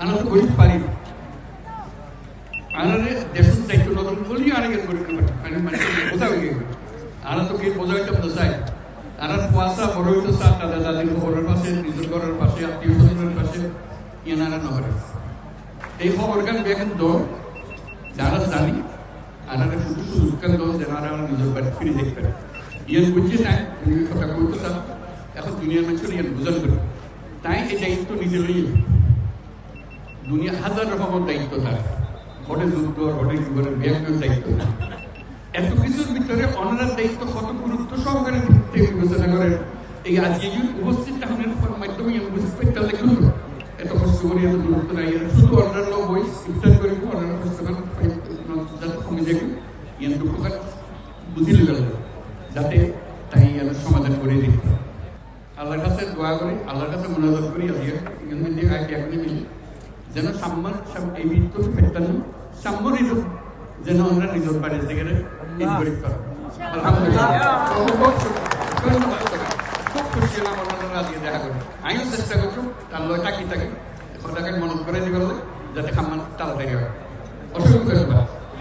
আমরা তো গরিব পারি আনারে দেশের দায়িত্ব নতুন বলি আরেকের গরিব বোঝা হয়ে আনা তো কি বোঝা হইতাম তো চাই আনার কুয়াশা বড় হইতো চার দাদা দাদির খবরের পাশে নিজের ঘরের পাশে আত্মীয় স্বজনের পাশে ইয়ানারা নগরে এই খবরখান বেগুন দো যারা জানি আনারা শুধু সুযোগ কান দো যেন আর আমার নিজের বাড়ি ফিরে দেখতে পারে ইয়ান বুঝছে না কথা চাও এখন দুনিয়ার মানুষের ইয়ান বুঝান করে তাই এই দুনিয়া হাজার রকমের দায়িত্ব থাকে। ঘটে যুদ্ধ, ঘটে জীবনের ব্যাংকের দায়িত্ব এত কিছুর ভিতরে অনার দায়িত্ব কত গুরুত্ব সহকারে থেকে বিবেচনা করেন? এই আজকে যে উপস্থিত থাকার মাধ্যমে আমি বুঝতে পারতাম কিন্তু এত কষ্ট করে এত গুরুত্ব নাই। শুধু অন্যান্য বই, ইফতার করে, অন্যান্য পুস্তকান কমে যাবে ইয়ান দুঃখকার বুঝিলে গেল যাতে তাই ইয়ার সমাধান করে দিতে আল্লাহর কাছে দোয়া করি, আল্লাহর কাছে মনোযোগ করি আজকে এখানে মিলি যেন সাম্মার এই মৃত্যুর ফেরতেন সাম্মানিত যেন আমরা নিজের বাড়ির থেকে ধন্যবাদ। খুব খুশি হলাম আমার আজকে দেখা করে আমিও চেষ্টা করছ লয় টাকি থাকে কথাকে মনে করে দিবে যাতে সাম্মান তাড়াতাড়ি হয়। অসংখ্য ধন্যবাদ।